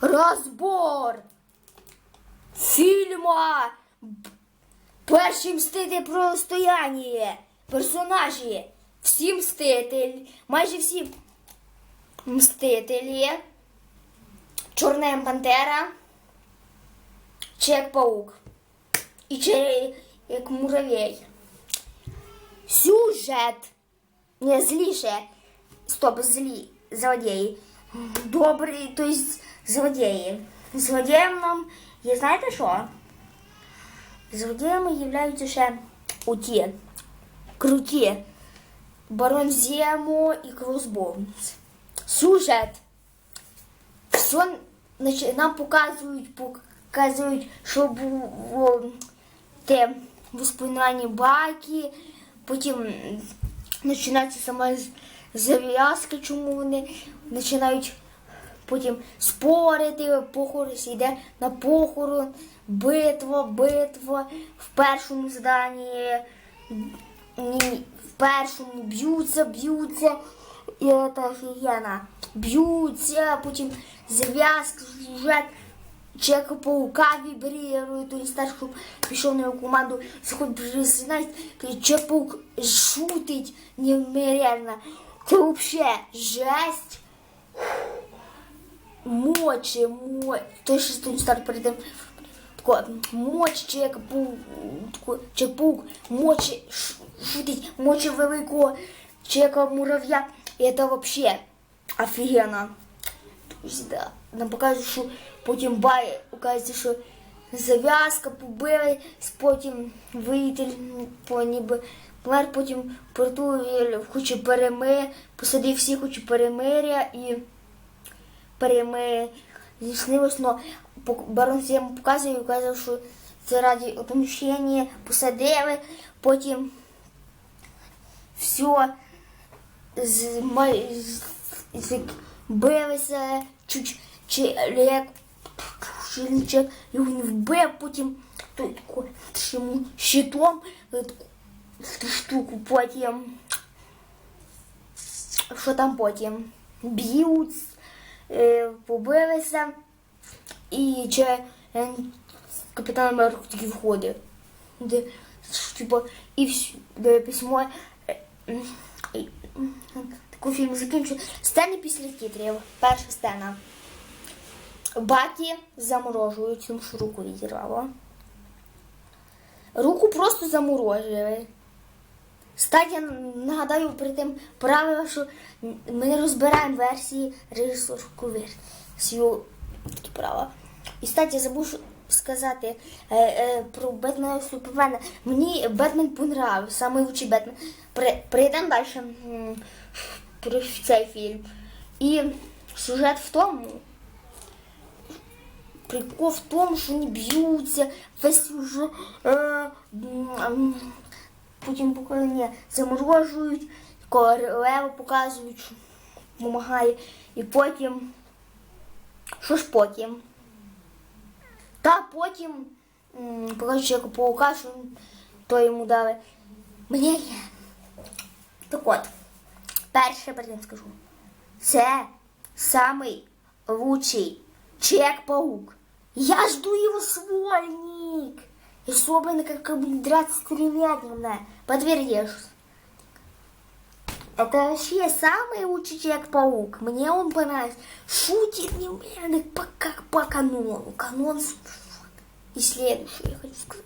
Розбор фільма Перший мститель протистояння. Персонажі. Всі мститель. Майже всі мстителі. Чорна пантера. Чек-паук. І че як муравей. Сюжет. Не зліше. Стоп, злі. Злодії. Добрі, то злодії. Злодієм нам є знаєте що? Злодіями являються ще оті круті Барон Земо і Кросбоунс. Сюжет. Все нам показують, показують, що було те воспоминання баки, потім починається сама з- зав'язка, чому вони починають потім спорити, похорон йде на похорон, битва, битва в першому зданні. Ні, в першому б'ються, б'ються, і це офігенно. Б'ються, потім зв'язка, сюжет, Чека паука вібрірує, то так, щоб пішов на його команду, сьогодні признать, Чек паук шутить немерено. Це вообще жесть. Мочи, мочи. То есть что стар перед тим тако, мочи Чека паук, Чек паук, мочи ш- шутить, мочи великого Чека муравья. І це вообще офігенно. Да. Нам показують, що потім бай, оказується, що зав'язка побили, потім воїтель по ніби помер, потім Португаль хоче переми, посадив всіх хоче перемиря і переми зіснилось, но барон всім показує і казав, що це раді отомщення, посадили, потім все з, з, з, билися, чуть як чоловічок його не вбив, потім той щитом е, штуку, потім що там потім? Б'ють, побилися, і чи е, капітан Америка входить. Де, типу, і вс- письмо. е, Таку фільм закінчує. Сцени після титрів. Перша сцена. Бакі заморожують, тому що руку відірвало. Руку просто заморожили. Стаття, нагадаю, при тим правило, що ми не розбираємо версії режисерську версію. Такі права. І стаття забув сказати е, е, про Бетмена Супермена. Мені Бетмен понравився, саме лучший Бетмен. При, прийдемо далі про цей фільм. І сюжет в тому. Прикол в тому, що вони б'ються, весь уже е, м, потім покоління заморожують, королеву показують, допомагає. І потім. Що ж потім? Та потім покажуть чоловіка паука, що то йому дали. Мені є. Так от, перше перед скажу. Це самий лучший Чек-паук. Я жду его свольник. И особенно, как, как будет драться, меня. Подтвердишь. Это вообще самый лучший Человек-паук. Мне он понравился. Шутит немерено, по, как по канону. Канон и следующее я хочу сказать.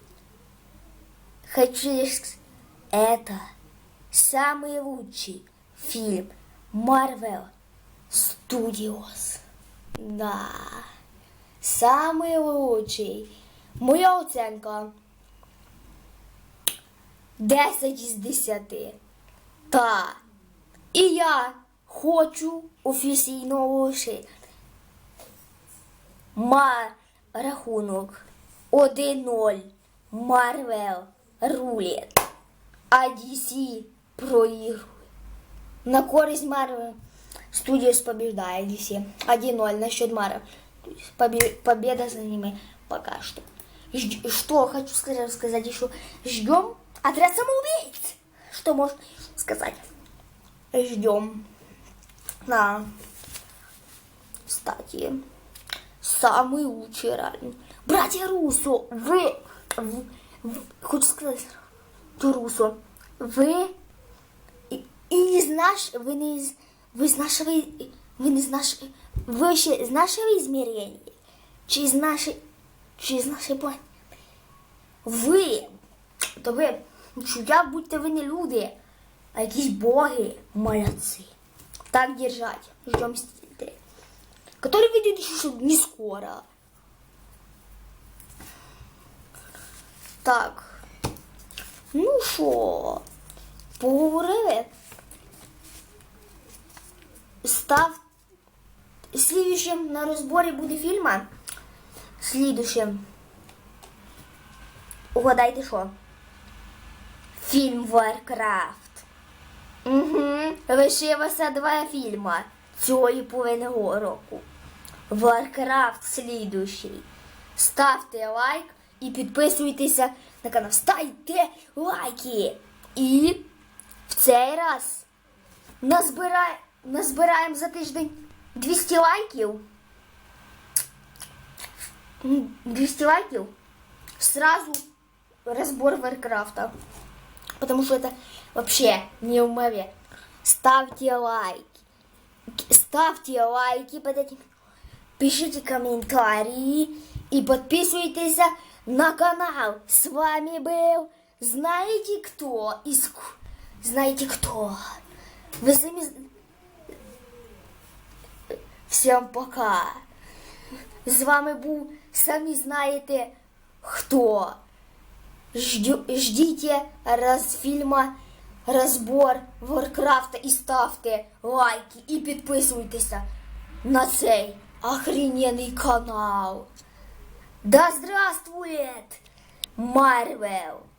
Хочу сказать. Это самый лучший фильм Marvel Studios. Да. Самый лучший. Моя оценка 10 із 10. Та. І я хочу офіційно оголосити. Ма рахунок 1-0. Марвел рулет. А DC проігрує. На користь Марвел Студиос побеждает DC. 1-0 на счет Марвел. Победа за ними пока что. Что хочу сказать, сказать еще. Ждем отряд самоубийц. Что можно сказать? Ждем. Да. Кстати, самый лучший реально. Братья Руссо, вы, в- в- хочу сказать, то Руссо, вы и, и из наш, вы не из, вы из нашего, вы не из нашего, вы вообще из нашего измерения, из нашей, чи из нашей планеты. Ви, то ви, чудя, будьте ви не люди, а якісь боги, молодці. Так держать, ждем мстителей. Который выйдет еще не скоро. Так. Ну що, поговорили? Став. Слідущим на розборі буде фільма. Слідущим. Угадайте що? Фільм Warcraft. Угу. Лишилося два фільма цього і половинного року. Warcraft слідущий. Ставте лайк і підписуйтеся на канал. Ставте лайки. І в цей раз назбирай, назбираємо за тиждень 200 лайків. М, 200 лайків. Сразу разбор Варкрафта. Потому что это вообще не в море. Ставьте лайки. Ставьте лайки под этим. Пишите комментарии и подписывайтесь на канал. С вами был знаете кто? Из... Знаете кто? Вы сами... Всем пока. З вами був самі знаєте хто. Ждю, ждіть раз фільма розбор Варкрафта і ставте лайки і підписуйтеся на цей охрененний канал. Да здравствует Марвел!